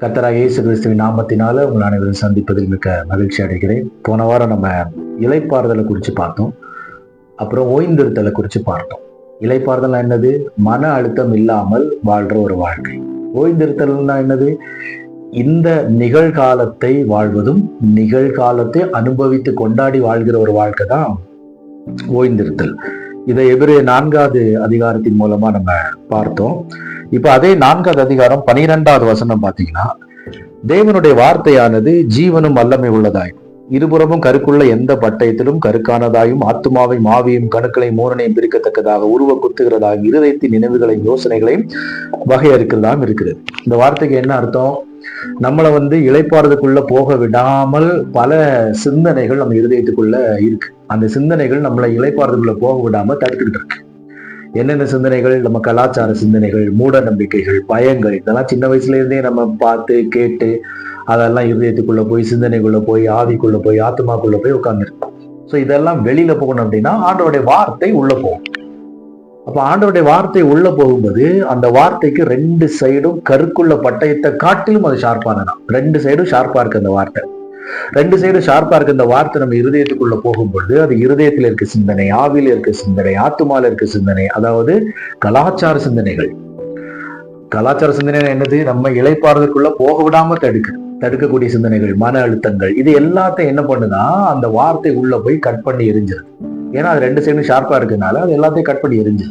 கத்தராக இயேசு கிறிஸ்துவின் நாமத்தினால உங்கள் அனைவரும் சந்திப்பதில் மிக்க மகிழ்ச்சி அடைகிறேன். போன வாரம் நம்ம இலைப்பாறுதலை குறித்து பார்த்தோம். அப்புறம் ஓய்ந்திருத்தலை குறித்து பார்த்தோம். இலைப்பாறுதல் என்னது? மன அழுத்தம் இல்லாமல் வாழ்கிற ஒரு வாழ்க்கை. ஓய்ந்திருத்தல்னா என்னது? இந்த நிகழ்காலத்தை வாழ்வதும் நிகழ்காலத்தை அனுபவித்து கொண்டாடி வாழ்கிற ஒரு வாழ்க்கை தான் ஓய்ந்திருத்தல். இதை எதிரே நான்காவது அதிகாரத்தின் மூலமா நம்ம பார்த்தோம். இப்ப அதே நான்காவது அதிகாரம் பனிரெண்டாவது வசனம் பாத்தீங்கன்னா தேவனுடைய வார்த்தையானது ஜீவனும் வல்லமை உள்ளதாயும் இருபுறமும் கருக்குள்ள எந்த பட்டயத்திலும் கருக்கானதாயும் ஆத்துமாவை மாவியும் கணுக்களை மூரனையும் பிரிக்கத்தக்கதாக உருவ குத்துகிறதாக இருதயத்தின் நினைவுகளையும் யோசனைகளையும் வகையறுக்கிறதாம் இருக்கிறது. இந்த வார்த்தைக்கு என்ன அர்த்தம்? நம்மளை வந்து இளைப்பாறுறதுக்குள்ள போக விடாமல் பல சிந்தனைகள் நம்ம இருதயத்துக்குள்ள இருக்கு. அந்த சிந்தனைகள் நம்மளை இளைப்பாறுறதுக்குள்ள போக விடாம தடுத்துக்கிட்டு இருக்கு. என்னென்ன சிந்தனைகள்? நம்ம கலாச்சார சிந்தனைகள் மூட நம்பிக்கைகள் பயங்கள் இதெல்லாம் சின்ன வயசுல இருந்தே நம்ம பார்த்து கேட்டு அதெல்லாம் இருதயத்துக்குள்ள போய் சிந்தனைக்குள்ள போய் ஆவிக்குள்ள போய் ஆத்மாக்குள்ள போய் உட்கார்ந்துருக்கும். ஸோ இதெல்லாம் வெளியில போகணும் அப்படின்னா ஆண்டோடைய வார்த்தை உள்ள போகும் அப்ப ஆண்டோடைய வார்த்தை உள்ள போகும்போது அந்த வார்த்தைக்கு ரெண்டு சைடும் கருக்குள்ள பட்டயத்தை காட்டிலும் அது ஷார்ப்பானதான் ரெண்டு சைடும் ஷார்ப்பா இருக்கு அந்த வார்த்தை. ரெண்டு சைடு ஷார்ப்பா இருக்க இந்த வார்த்தை நம்ம இருதயத்துக்குள்ள போகும்பொழுது அது இருதயத்தில் இருக்க சிந்தனை ஆவியில் இருக்க சிந்தனை ஆத்துமால இருக்க சிந்தனை அதாவது கலாச்சார சிந்தனைகள். கலாச்சார சிந்தனை என்னது? நம்ம இலைப்பாறுதற்குள்ள போக விடாம தடுக்கு தடுக்கக்கூடிய சிந்தனைகள் மன அழுத்தங்கள். இது எல்லாத்தையும் என்ன பண்ணுனா அந்த வார்த்தை உள்ள போய் கட் பண்ணி எரிஞ்சிருது. ஏன்னா அது ரெண்டு சைடும் ஷார்ப்பா இருக்கனால அது எல்லாத்தையும் கட் பண்ணி எரிஞ்சு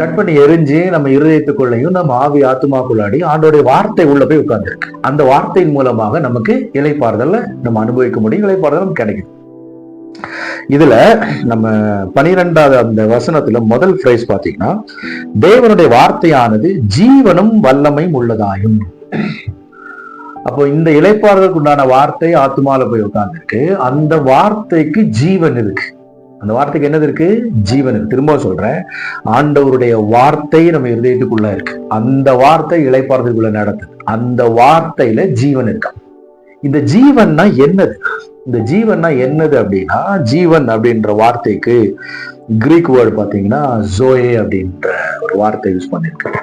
கட் பண்ணி எரிஞ்சு நம்ம இருதயத்துக்குள்ளையும் நம்ம ஆவி ஆத்துமாக்குள்ளாடி ஆண்டோடைய வார்த்தை உள்ள போய் உட்கார்ந்துருக்கு. அந்த வார்த்தையின் மூலமாக நமக்கு இலைப்பாறுதல நம்ம அனுபவிக்க முடியும் இலைப்பாறுதல் நமக்கு கிடைக்குது இதுல நம்ம பனிரெண்டாவது அந்த வசனத்துல முதல் பிரைஸ் பாத்தீங்கன்னா தேவனுடைய வார்த்தையானது ஜீவனும் வல்லமையும் உள்ளதாயும். அப்போ இந்த இலைப்பாறுதலுக்கு உண்டான வார்த்தை ஆத்துமால போய் உட்கார்ந்துருக்கு. அந்த வார்த்தைக்கு ஜீவன் இருக்கு. அந்த வார்த்தைக்கு என்னது இருக்கு? ஜீவன் இருக்கு. திரும்ப சொல்றேன். ஆண்டவருடைய வார்த்தை நம்ம இருதயத்துக்குள்ள இருக்கு. அந்த வார்த்தை இலைப்பாறுதலுக்குள்ள நடக்குது. அந்த வார்த்தையில ஜீவன் இருக்கு? இந்த ஜீவன்னா என்னது? இந்த ஜீவன்னா என்னது அப்படின்னா ஜீவன் அப்படின்ற வார்த்தைக்கு கிரீக் வேர்டு பாத்தீங்கன்னா ஜோயே அப்படின்ற ஒரு வார்த்தை யூஸ் பண்ணிருக்காங்க.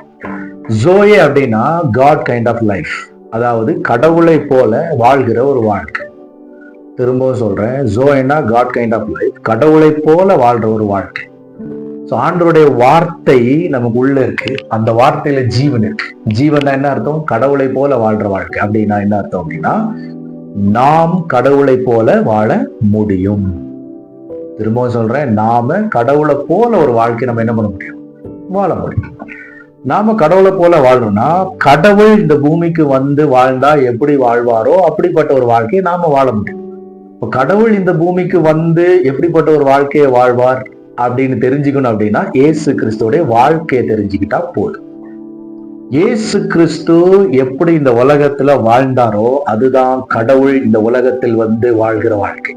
ஜோயே அப்படின்னா காட் கைண்ட் ஆஃப் லைஃப் அதாவது கடவுளை போல வாழ்கிற ஒரு வாழ்க்கை. திரும்பவும் சொல்றேன். ஜோயினா காட் கைண்ட் ஆஃப் லைஃப் கடவுளை போல வாழ்ற ஒரு வாழ்க்கை. ஸோ ஆண்டருடைய வார்த்தை நமக்கு உள்ள இருக்கு. அந்த வார்த்தையில ஜீவன் இருக்கு. ஜீவன் என்ன அர்த்தம்? கடவுளை போல வாழ்ற வாழ்க்கை. அப்படின்னா என்ன அர்த்தம் அப்படின்னா நாம் கடவுளை போல வாழ முடியும். திரும்பவும் சொல்றேன் நாம கடவுளை போல ஒரு வாழ்க்கை நம்ம என்ன பண்ண முடியும்? வாழ முடியும். நாம கடவுளை போல வாழணும்னா கடவுள் இந்த பூமிக்கு வந்து வாழ்ந்தா எப்படி வாழ்வாரோ அப்படிப்பட்ட ஒரு வாழ்க்கையை நாம வாழ முடியும். இப்போ கடவுள் இந்த பூமிக்கு வந்து எப்படிப்பட்ட ஒரு வாழ்க்கையை வாழ்வார் அப்படின்னு தெரிஞ்சுக்கணும் அப்படின்னா ஏசு கிறிஸ்துவோடைய வாழ்க்கையை தெரிஞ்சுக்கிட்டா போதும். இயேசு கிறிஸ்து எப்படி இந்த உலகத்துல வாழ்ந்தாரோ அதுதான் கடவுள் இந்த உலகத்தில் வந்து வாழ்கிற வாழ்க்கை.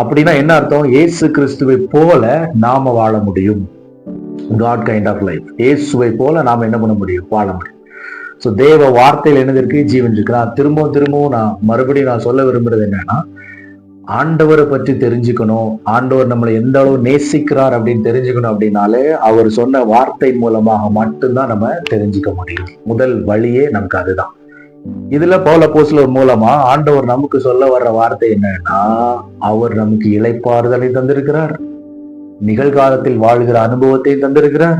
அப்படின்னா என்ன அர்த்தம்? இயேசு கிறிஸ்துவை போல நாம வாழ முடியும். காட் கைண்ட் ஆஃப் லைஃப் இயேசுவை போல நாம என்ன பண்ண முடியும்? வாழ முடியும். ஸோ தேவ வார்த்தையில் என்னது இருக்கு? ஜீவன் இருக்கு நான் திரும்பவும் திரும்பவும் நான் மறுபடியும் நான் சொல்ல விரும்புறது என்னன்னா ஆண்டவரை பற்றி தெரிஞ்சுக்கணும். ஆண்டவர் நம்மளை எந்த அளவு நேசிக்கிறார் அப்படின்னு தெரிஞ்சுக்கணும் அப்படின்னாலே அவர் சொன்ன வார்த்தை மூலமாக மட்டும்தான் நம்ம தெரிஞ்சுக்க முடியும். முதல் வழியே நமக்கு அதுதான். இதுல போல போஸ்லர் மூலமா ஆண்டவர் நமக்கு சொல்ல வர்ற வார்த்தை என்னன்னா அவர் நமக்கு இளைப்பாறுதலை தந்திருக்கிறார். நிகழ்காலத்தில் வாழ்கிற அனுபவத்தை தந்திருக்கிறார்.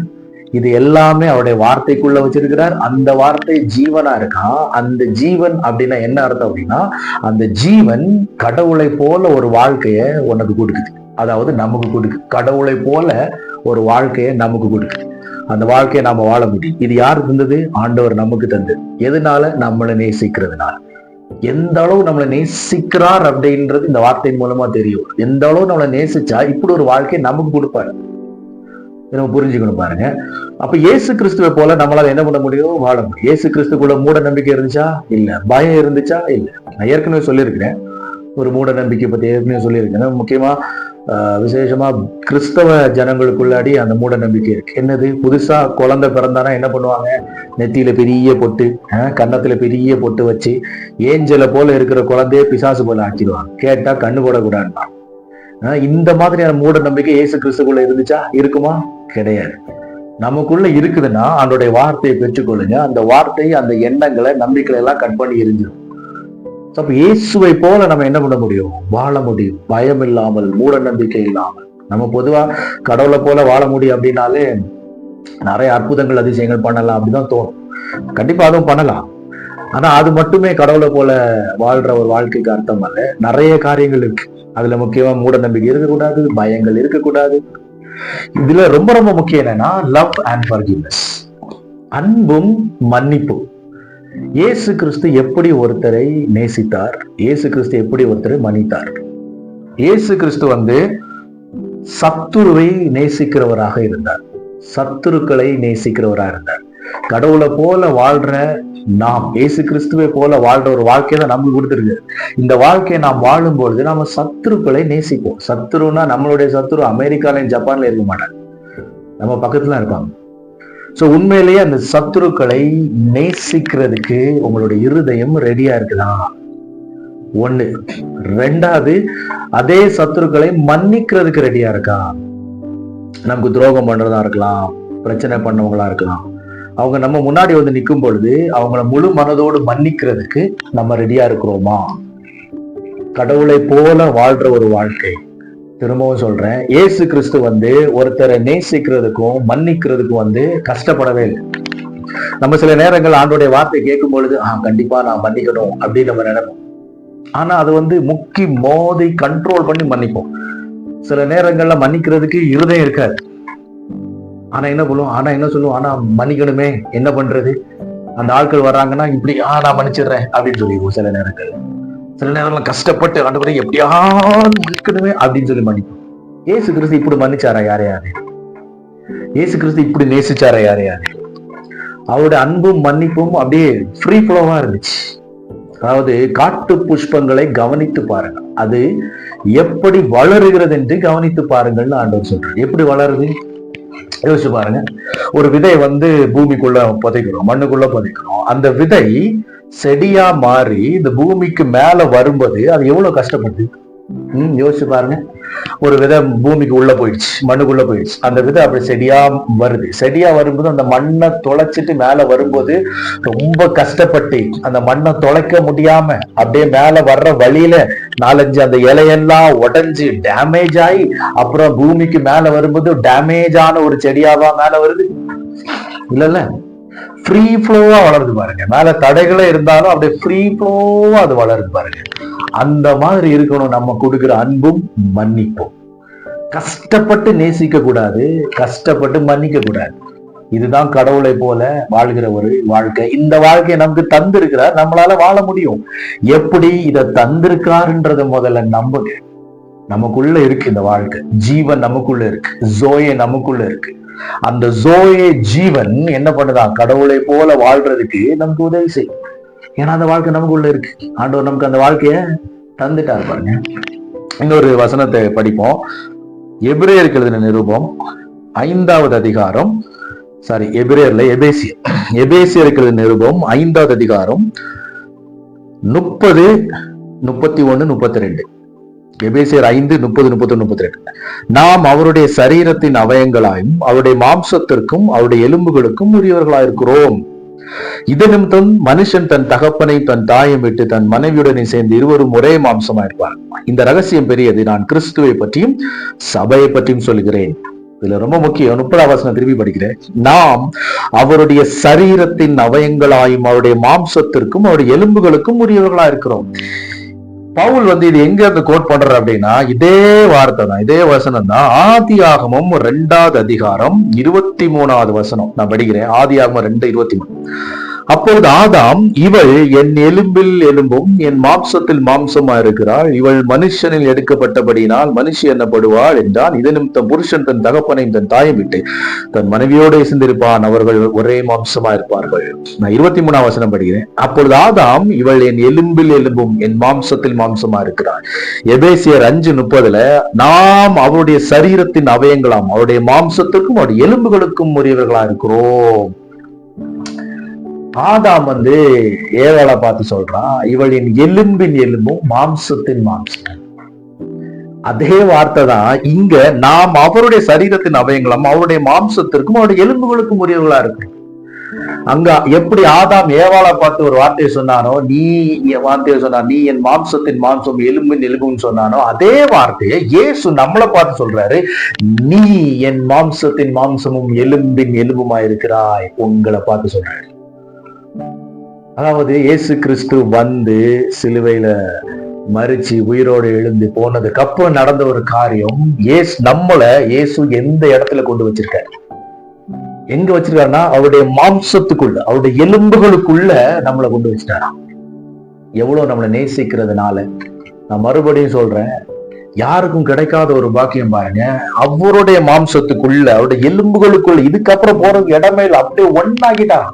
இது எல்லாமே அவருடைய வார்த்தைக்குள்ள வச்சிருக்கிறார். அந்த வார்த்தை ஜீவனா இருக்கான். அந்த ஜீவன் அப்படின்னா என்ன அர்த்தம் அப்படின்னா அந்த ஜீவன் கடவுளை போல ஒரு வாழ்க்கைய உனக்கு கொடுக்குது. அதாவது நமக்கு கொடுக்கு கடவுளை போல ஒரு வாழ்க்கையை நமக்கு கொடுக்குது. அந்த வாழ்க்கையை நாம வாழ முடியும். இது யார் தந்தது? ஆண்டவர் நமக்கு தந்தது. எதனால? நம்மளை நேசிக்கிறதுனால. எந்த அளவு நம்மளை நேசிக்கிறார் அப்படின்றது இந்த வார்த்தையின் மூலமா தெரியும் எந்த அளவு நம்மளை நேசிச்சா இப்படி ஒரு வாழ்க்கையை நமக்கு கொடுப்பாரு. நம்ம புரிஞ்சுக்கணும் பாருங்க. அப்ப இயேசு கிறிஸ்துவை போல நம்மளால என்ன பண்ண முடியும் வாழ முடியும். இயேசு கிறிஸ்துக்குள்ள மூட நம்பிக்கை இருந்துச்சா? இல்ல. பயம் இருந்துச்சா? இல்ல. நான் ஏற்கனவே சொல்லியிருக்கிறேன். ஒரு மூட நம்பிக்கை பத்தி ஏற்கனவே சொல்லியிருக்கேன் முக்கியமா ஆஹ், விசேஷமா கிறிஸ்தவ ஜனங்களுக்குள்ளாடி அந்த மூட நம்பிக்கை இருக்கு. என்னது? புதுசா குழந்தை பிறந்தானா என்ன பண்ணுவாங்க? நெத்தியில பெரிய பொட்டு ஆஹ், கன்னத்துல பெரிய பொட்டு வச்சு ஏஞ்சலை போல இருக்கிற குழந்தைய பிசாசு போல ஆக்கிடுவாங்க. கேட்டா கண்ணு போடக்கூடாதுன்னா ஆஹ், இந்த மாதிரியான மூட நம்பிக்கை இயேசு கிறிஸ்துக்குள்ள இருந்துச்சா? இருக்குமா? கிடையாது. நமக்குள்ள இருக்குதுன்னா அதனுடைய வார்த்தையை பெற்றுக்கொள்ளுங்க. அந்த வார்த்தை அந்த எண்ணங்களை நம்பிக்கைகளை எல்லாம் கட் பண்ணி எரிஞ்சிடும் அப்ப இயேசுவை போல நம்ம என்ன பண்ண முடியும்? வாழ முடியும். பயம் இல்லாமல் மூட நம்பிக்கை இல்லாமல். நம்ம பொதுவா கடவுளை போல வாழ முடியும் அப்படின்னாலே நிறைய அற்புதங்கள் அதிசயங்கள் பண்ணலாம் அப்படிதான் தோணும். கண்டிப்பா அதுவும் பண்ணலாம். ஆனா அது மட்டுமே கடவுளை போல வாழ்ற ஒரு வாழ்க்கைக்கு அர்த்தம் அல்ல. நிறைய காரியங்கள் இருக்கு. அதுல முக்கியமா மூட நம்பிக்கை இருக்கக்கூடாது பயங்கள் இருக்கக்கூடாது. இதுல ரொம்ப ரொம்ப முக்கியம் என்னன்னா லவ் அண்ட் ஃபர்கிவ்னஸ் அன்பும் மன்னிப்பும். இயேசு கிறிஸ்து எப்படி ஒருத்தரை நேசித்தார்? இயேசு கிறிஸ்து எப்படி ஒருத்தரை மன்னித்தார்? இயேசு கிறிஸ்து வந்து சத்துருவை நேசிக்கிறவராக இருந்தார். சத்துருக்களை நேசிக்கிறவராக இருந்தார். கடவுளை போல வாழ்ற நாம் இயேசு கிறிஸ்துவை போல வாழ்ற ஒரு வாழ்க்கை தான் நம்மளுக்கு கொடுத்துருக்கு. இந்த வாழ்க்கையை நாம் வாழும்பொழுது நம்ம சத்துருக்களை நேசிப்போம். சத்துருன்னா நம்மளுடைய சத்துரு அமெரிக்காலையும் ஜப்பான்ல இருக்க மாட்டாங்க. நம்ம பக்கத்துல இருப்பாங்க. சோ உண்மையிலேயே அந்த சத்துருக்களை நேசிக்கிறதுக்கு உங்களுடைய இருதயம் ரெடியா இருக்குதா? ஒண்ணு. ரெண்டாவது அதே சத்துருக்களை மன்னிக்கிறதுக்கு ரெடியா இருக்கா? நமக்கு துரோகம் பண்றதா இருக்கலாம் பிரச்சனை பண்ணவங்களா இருக்கலாம். அவங்க நம்ம முன்னாடி வந்து நிற்கும் பொழுது அவங்கள முழு மனதோடு மன்னிக்கிறதுக்கு நம்ம ரெடியா இருக்கிறோமா? கடவுளை போல வாழ்ற ஒரு வாழ்க்கை. திரும்பவும் சொல்றேன் இயேசு கிறிஸ்து வந்து ஒருத்தரை நேசிக்கிறதுக்கும் மன்னிக்கிறதுக்கும் வந்து கஷ்டப்படவே இல்லை. நம்ம சில நேரங்கள் ஆண்டோடைய வார்த்தை கேட்கும் பொழுது ஆ கண்டிப்பா நான் மன்னிக்கணும் அப்படின்னு நம்ம நினைப்போம். ஆனா அது வந்து முக்கி மோதி கண்ட்ரோல் பண்ணி மன்னிப்போம். சில நேரங்கள்ல மன்னிக்கிறதுக்கு இருதயம் இருக்காது. ஆனா என்ன சொல்லுவோம்? ஆனா என்ன சொல்லுவோம்? ஆனா மன்னிக்கணுமே. என்ன பண்றது? அந்த ஆட்கள் வர்றாங்கன்னா இப்படி ஆ நான் மன்னிச்சிடுறேன். அப்படின்னு சொல்லிடுவோம் சில நேரங்கள். சில நேரம்லாம் கஷ்டப்பட்டு ஆண்டவரை எப்படியாவது மன்னிக்கணுமே அப்படின்னு சொல்லி மன்னிப்போம். ஏசு கிறிஸ்து இப்படி மன்னிச்சாரா? யாரே யாரு? ஏசு கிறிஸ்து இப்படி நேசிச்சாரா? யாரே யாரு? அவருடைய அன்பும் மன்னிப்பும் அப்படியே ஃப்ரீ ஃப்ளோவா இருந்துச்சு. அதாவது காட்டு புஷ்பங்களை கவனித்து பாருங்க அது எப்படி வளருகிறது என்று கவனித்து பாருங்கள்னு ஆண்டவர் சொல்றாரு. எப்படி வளருது? யோசிச்சு பாருங்க. ஒரு விதை வந்து பூமிக்குள்ள புதைக்கிறோம் மண்ணுக்குள்ள புதைக்கிறோம். அந்த விதை செடியா மாறி இந்த பூமிக்கு மேல வரும்போது அது எவ்வளவு கஷ்டப்படுது? ம் யோசிச்சு பாருங்க. ஒரு விதை பூமிக்கு உள்ள போயிடுச்சு மண்ணுக்குள்ள போயிடுச்சு. அந்த விதை அப்படி செடியா வருது. செடியா வரும்போது அந்த மண்ணை தொலைச்சிட்டு மேல வரும்போது ரொம்ப கஷ்டப்பட்டு அந்த மண்ணை தொலைக்க முடியாம அப்படியே மேல வர்ற வழியில நாலஞ்சு அந்த இலையெல்லாம் உடஞ்சு டேமேஜ் ஆகி அப்புறம் பூமிக்கு மேல வரும்போது டேமேஜ் ஆன ஒரு செடியாவா மேல வருது? இல்ல ஃப்ரீ ஃப்ளோவா வளருது பாருங்க. மேல தடைகளே இருந்தாலும் அப்படியே ஃப்ரீ ஃப்ளோவா அது வளருது பாருங்க. அந்த மாதிரி இருக்கணும் நம்ம கொடுக்குற அன்பும் மன்னிப்பும். கஷ்டப்பட்டு நேசிக்க கூடாது கஷ்டப்பட்டு மன்னிக்க கூடாது. இதுதான் கடவுளை போல வாழ்கிற ஒரு வாழ்க்கை. இந்த வாழ்க்கையை நமக்கு தந்திருக்கிறார் நம்மளால வாழ முடியும். எப்படி இதை தந்திருக்காருன்றத முதல்ல நம்புங்க. நமக்குள்ள இருக்கு இந்த வாழ்க்கை. ஜீவன் நமக்குள்ள இருக்கு. ஜோயை நமக்குள்ள இருக்கு. அந்த ஜோயே ஜீவன் என்ன பண்ணுதான் கடவுளை போல வாழ்றதுக்கு நமக்கு உதவி செய்யும். ஏன்னா அந்த வாழ்க்கை நமக்குள்ள இருக்கு. ஆண்டவர் நமக்கு அந்த வாழ்க்கைய தந்துட்டார் பாருங்க. இன்னொரு வசனத்தை படிப்போம். எபிரேயருக்கு எழுதின நிருபம் ஐந்தாவது அதிகாரம் சாரி எபிரேயர்ல எபேசியர். எபேசியருக்கு எழுதின நிருபம் ஐந்தாவது அதிகாரம் முப்பது முப்பத்தி ஒண்ணு முப்பத்தி ரெண்டு. எபேசியர் ஐந்து முப்பது முப்பத்தி முப்பத்தி ரெண்டு நாம் அவருடைய சரீரத்தின் அவயங்களாயும் அவருடைய மாம்சத்திற்கும் அவருடைய எலும்புகளுக்கும் உரியவர்களாயிருக்கிறோம். இது நிமித்தம் மனுஷன் தன் தகப்பனை தன் தாயம் விட்டு தன் மனைவியுடனே சேர்ந்து இருவரும் ஒரே மாம்சமா இருப்பார் இந்த ரகசியம் பெரியது. நான் கிறிஸ்துவை பற்றியும் சபையை பற்றியும் சொல்கிறேன். இதுல ரொம்ப முக்கியம். முப்பதாம் வசனம் திரும்பி படிக்கிறேன். நாம் அவருடைய சரீரத்தின் அவயங்களாயும் அவருடைய மாம்சத்திற்கும் அவருடைய எலும்புகளுக்கும் உரியவர்களா இருக்கிறோம் பவுல் வந்து இது எங்க இருந்து கோட் பண்ற அப்படின்னா இதே வார்த்தை தான் இதே வசனம் தான். ஆதி ஆகமும் ரெண்டாவது அதிகாரம் இருபத்தி மூணாவது வசனம். நான் படிக்கிறேன். ஆதி ஆகமம் ரெண்டு இருபத்தி மூணு. அப்பொழுது ஆதாம் இவள் என் எலும்பில் எலும்பும் என் மாம்சத்தில் மாம்சமா இருக்கிறாள். இவள் மனுஷனில் எடுக்கப்பட்டபடியினால் மனுஷி என்னப்படுவாள் என்றான். இது நிமித்தம் புருஷன் தன் தகப்பனையும் தன் தாயும் விட்டு தன் மனைவியோடு சிந்திருப்பான். அவர்கள் ஒரே மாம்சமா இருப்பார்கள். நான் இருபத்தி மூணாம் வசனம் படிக்கிறேன். அப்பொழுது ஆதாம் இவள் என் எலும்பில் எலும்பும் என் மாம்சத்தில் மாம்சமா இருக்கிறாள். எபேசியர் அஞ்சு முப்பதுல நாம் அவருடைய சரீரத்தின் அவயங்களாம் அவருடைய மாம்சத்துக்கும் அவருடைய எலும்புகளுக்கும் உரியவர்களா இருக்கிறோம். ஆதாம் வந்து ஏவாளை பார்த்து சொல்றான் இவளின் எலும்பின் எலும்பும் மாம்சத்தின் மாம்சம் அதே வார்த்தை தான் இங்க நாம் அவருடைய சரீரத்தின் அவயங்களும் அவருடைய மாம்சத்திற்கும் அவருடைய எலும்புகளுக்கும் உரியவர்களா இருக்கு அங்க எப்படி ஆதாம் ஏவாளை பார்த்து ஒரு வார்த்தையை சொன்னானோ நீ என் வார்த்தையை சொன்னா நீ என் மாம்சத்தின் மாம்சம் எலும்பின் எலும்புன்னு சொன்னானோ அதே வார்த்தையை இயேசு நம்மளை பார்த்து சொல்றாரு நீ என் மாம்சத்தின் மாம்சமும் எலும்பின் எலும்புமா இருக்கிறாய் உங்களை பார்த்து சொல்றாரு. அதாவது இயேசு கிறிஸ்து வந்து சிலுவையில மறிச்சு உயிரோடு எழுந்து போனதுக்கு அப்புறம் நடந்த ஒரு காரியம் ஏசு நம்மள இயேசு எந்த இடத்துல கொண்டு வச்சிருக்காரு? எங்க வச்சிருக்காருன்னா அவருடைய மாம்சத்துக்குள்ள அவருடைய எலும்புகளுக்குள்ள நம்மளை கொண்டு வச்சிட்டாராம் எவ்வளவு நம்மளை நேசிக்கிறதுனால? நான் மறுபடியும் சொல்றேன் யாருக்கும் கிடைக்காத ஒரு பாக்கியம் பாருங்க. அவருடைய மாம்சத்துக்குள்ள அவருடைய எலும்புகளுக்குள்ள இதுக்கப்புறம் போறதுக்கு இடமே இல்லை. அப்படியே ஒன்னாகிட்டான்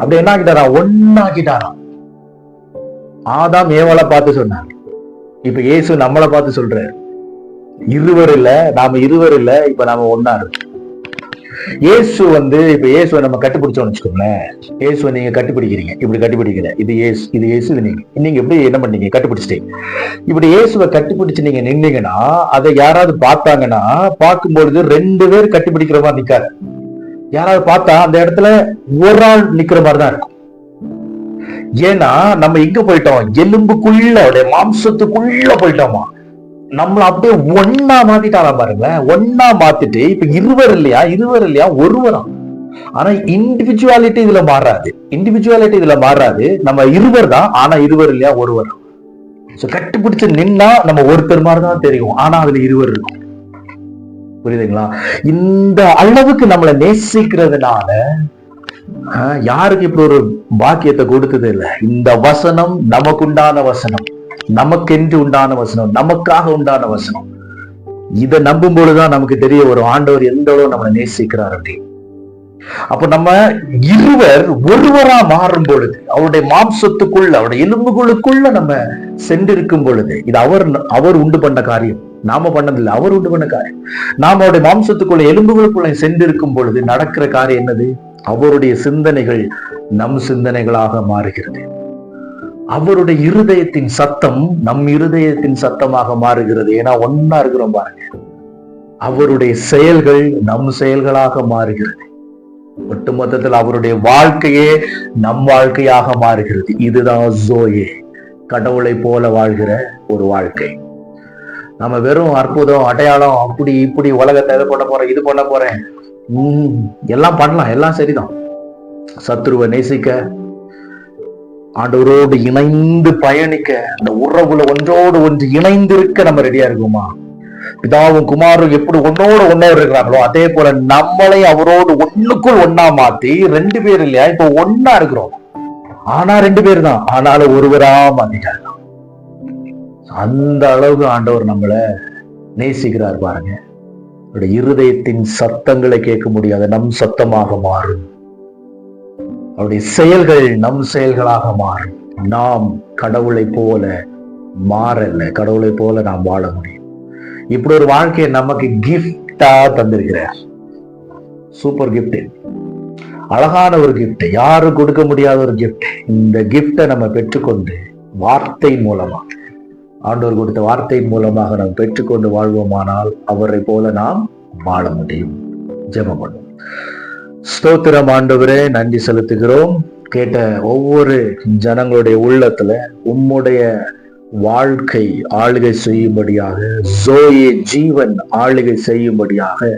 அப்படியே என்ன ஆகிட்டாரா ஒன்னாக்கிட்டாராம் ஆதாம் ஏவலை பார்த்து சொன்னார். இப்ப இயேசு நம்மளை பார்த்து சொல்றாரு. இருவர் இல்ல நாம இருவர் இல்ல இப்ப நாம ஒன்னா இயேசு வந்து இப்ப இயேசுவை நம்ம கட்டுப்பிடிச்சோம்னு வச்சுக்கோங்களேன். இயேசுவை நீங்க கட்டுப்பிடிக்கிறீங்க. இப்படி கட்டுப்பிடிக்கல. இது இயேசு இது இயேசு இது நீங்க. நீங்க எப்படி என்ன பண்ணீங்க? கட்டுப்பிடிச்சிட்டீங்க. இப்படி இயேசுவை கட்டுப்பிடிச்சு நீங்க நின்னீங்கன்னா அதை யாராவது பார்த்தாங்கன்னா பார்க்கும்பொழுது ரெண்டு பேர் கட்டுப்பிடிக்கிற மாதிரி நிக்காது. யாராவது பார்த்தா அந்த இடத்துல ஒரு ஆள் நிக்கிற மாதிரி தான் இருக்கும். ஏன்னா நம்ம எங்க போயிட்டோம்? எலும்புக்குள்ள அவருடைய மாம்சத்துக்குள்ள போயிட்டோமா? நம்மள அப்படியே ஒன்னா மாத்திட்டாரா பாருங்க ஒன்னா மாத்திட்டு இப்ப இருவர் இல்லையா? இருவர் இல்லையா? ஒருவரா? ஆனா இண்டிவிஜுவாலிட்டி இதுல மாறாது. இண்டிவிஜுவாலிட்டி இதுல மாறாது. நம்ம இருவர் தான் ஆனா இருவர் இல்லையா? ஒருவர் சோ கட்டுப்பிடிச்சு நின்னா நம்ம ஒருத்தர் மாதிரி தான் தெரியும். ஆனா அதுல இருவர் இருக்கும். புரியுதுங்களா? இந்த அளவுக்கு நம்மளை நேசிக்கிறதுனால யாருக்கு இப்படி ஒரு பாக்கியத்தை கொடுத்தது இல்ல? இந்த வசனம் நமக்குண்டான வசனம் நமக்கென்று உண்டான வசனம் நமக்காக உண்டான வசனம். இதை நம்பும் பொழுதுதான் நமக்கு தெரிய ஒரு ஆண்டவர் எந்த அளவு நம்மளை நேசிக்கிறார் அப்படி. அப்ப நம்ம இருவர் ஒருவரா மாறும் பொழுது அவருடைய மாம்சத்துக்குள்ள அவருடைய எலும்புகளுக்குள்ள நம்ம சென்றிருக்கும் பொழுது இது அவர் அவர் உண்டு பண்ண காரியம். நாம பண்ணதில்லை அவர் உண்டு பண்ண காரியம். நாம் அவருடைய மாம்சத்துக்குள்ள எலும்புகளுக்குள்ள சென்றிருக்கும் பொழுது நடக்கிற காரியம் என்னது? அவருடைய சிந்தனைகள் நம் சிந்தனைகளாக மாறுகிறது. அவருடைய இருதயத்தின் சத்தம் நம் இருதயத்தின் சத்தமாக மாறுகிறது. ஏன்னா ஒன்னா இருக்கிறோம் பாருங்க. அவருடைய செயல்கள் நம் செயல்களாக மாறுகிறது. ஒட்டுமொத்தத்தில் அவருடைய வாழ்க்கையே நம் வாழ்க்கையாக மாறுகிறது. இதுதான் ஜோயே கடவுளை போல வாழ்கிற ஒரு வாழ்க்கை. நம்ம வெறும் அற்புதம் அடையாளம் அப்படி இப்படி உலகத்தை இது பண்ண போறேன் இது பண்ண போறேன். உம் எல்லாம் பண்ணலாம் எல்லாம் சரிதான். சத்ருவை நேசிக்க ஆண்டவரோடு இணைந்து பயணிக்க அந்த உறவுல ஒன்றோடு ஒன்று இணைந்து இருக்க நம்ம ரெடியா இருக்குமா? பிதாவும் குமாரும் எப்படி ஒன்னோடு ஒன்னே இருக்கிறாங்களோ அதே போல நம்மளை அவரோடு ஒண்ணுக்குள் ஒன்னா மாத்தி ரெண்டு பேர் இல்லையா? இப்ப ஒன்னா இருக்கிறோம். ஆனா ரெண்டு பேர் தான். ஆனாலும் ஒருவரா மாத்திட்டாங்க. அந்த அளவுக்கு ஆண்டவர் நம்மளை நேசிக்கிறார் பாருங்க. அவருடைய இருதயத்தின் சத்தங்களை கேட்க முடியாத நம் சத்தமாக மாறும். அவருடைய செயல்கள் நம் செயல்களாக மாறும். நாம் கடவுளை போல மாறல கடவுளை போல நாம் வாழ முடியும். இப்படி ஒரு வாழ்க்கையை நமக்கு கிஃப்டா தந்திருக்கிறார். சூப்பர் கிஃப்ட் அழகான ஒரு கிஃப்ட் யாரும் கொடுக்க முடியாத ஒரு கிஃப்ட் இந்த கிஃப்டை நம்ம பெற்றுக்கொண்டு வார்த்தை மூலமாக ஆண்டவர் கொடுத்த வார்த்தை மூலமாக நாம் பெற்றுக்கொண்டு வாழ்வோமானால் அவரை போல நாம் வாழ முடியும். ஜெபம் ஸ்தோத்திரம் ஆண்டவரே நன்றி செலுத்துகிறோம். கேட்ட ஒவ்வொரு ஜனங்களுடைய உள்ளத்துல உம்முடைய வாழ்க்கை ஆளுகை செய்யும்படியாக ஜோயே ஜீவன் ஆளுகை செய்யும்படியாக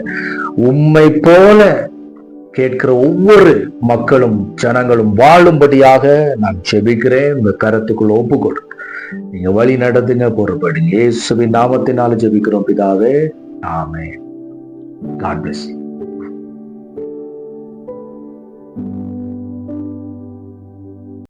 உம்மை போல கேட்கிற ஒவ்வொரு மக்களும் ஜனங்களும் வாழும்படியாக நான் செபிக்கிறேன் உங்க கருத்துக்குள் ஒப்புக்கொடு. நீங்க வழி நடத்துங்க பொறுப்படுங்க இயேசுவின் நாமத்தினால ஜெபிக்கிறோம் பிதாவே. ஆமே காட் பிளஸ்